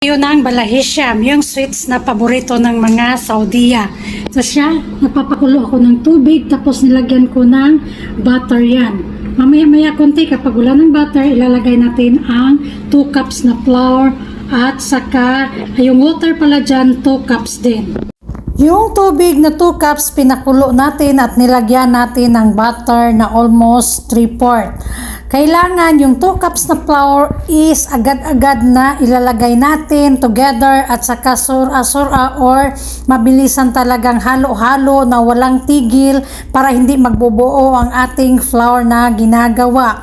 Yun ang balahisham, yung sweets na paborito ng mga Saudiya. So siya, napapakulo ako ng tubig tapos nilagyan ko ng butter yan. Mamaya-maya konti kapag wala ng butter, ilalagay natin ang 2 cups na flour at saka yung water pala dyan, 2 cups din. Yung tubig na 2 cups pinakulo natin at nilagyan natin ng butter na almost 3-4. Kailangan yung 2 cups na flour is agad-agad na ilalagay natin together at saka sura-sura or mabilisan talagang halo-halo na walang tigil para hindi magbubuo ang ating flour na ginagawa.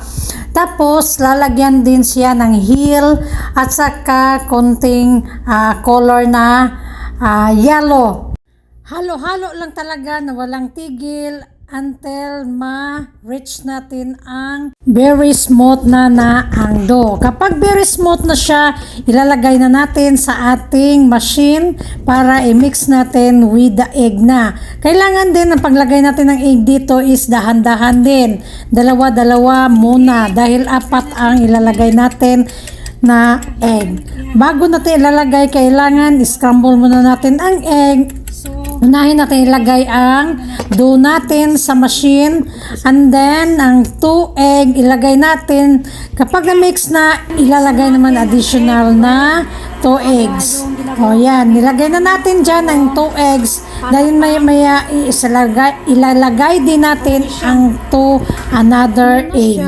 Tapos, lalagyan din siya ng heel at saka konting ah, color na ah, yellow. Halo-halo lang talaga na walang tigil until ma-reach natin ang very smooth na na ang dough. Kapag very smooth na siya, ilalagay na natin sa ating machine para i-mix natin with the egg na. Kailangan din ang paglagay natin ng egg dito is dahan-dahan din. Dalawa-dalawa muna dahil apat ang ilalagay natin na egg. Bago natin ilalagay, kailangan scramble muna natin ang egg Unahin natin ilagay ang dough natin sa machine and then ang 2 egg ilagay natin. Kapag na-mix na, ilalagay naman additional na 2 eggs. O yan, nilagay na natin dyan ang 2 eggs. Dahil maya maya ilalagay, ilalagay din natin ang 2 another egg.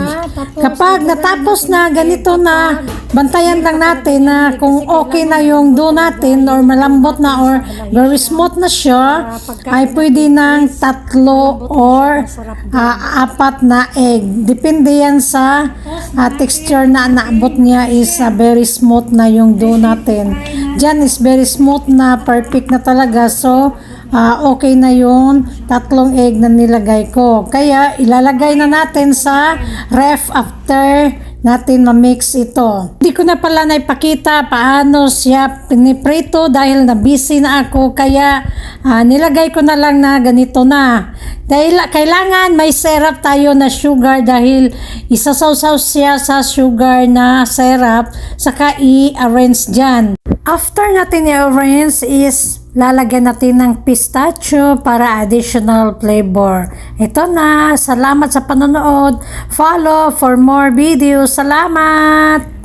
Kapag natapos na ganito na, bantayan lang natin na kung okay na yung dough natin or malambot na or very smooth na siya, ay pwede ng tatlo or ah, apat na egg. Depende yan sa ah, texture na naabot niya is ah, very smooth na yung dough natin. Diyan is very smooth na, perfect na talaga. So, ah, okay na yung tatlong egg na nilagay ko. Kaya, ilalagay na natin sa ref after natin ma-mix ito. Hindi ko na pala naipakita paano siya piniprito dahil na busy na ako kaya ah, nilagay ko na lang na ganito na. Dahil kailangan may syrup tayo na sugar dahil isasawsaw siya sa sugar na syrup saka i-arrange dyan. After natin i-arrange is lalagyan natin ng pistachio para additional flavor. Ito na. Salamat sa panonood. Follow for more videos. Salamat!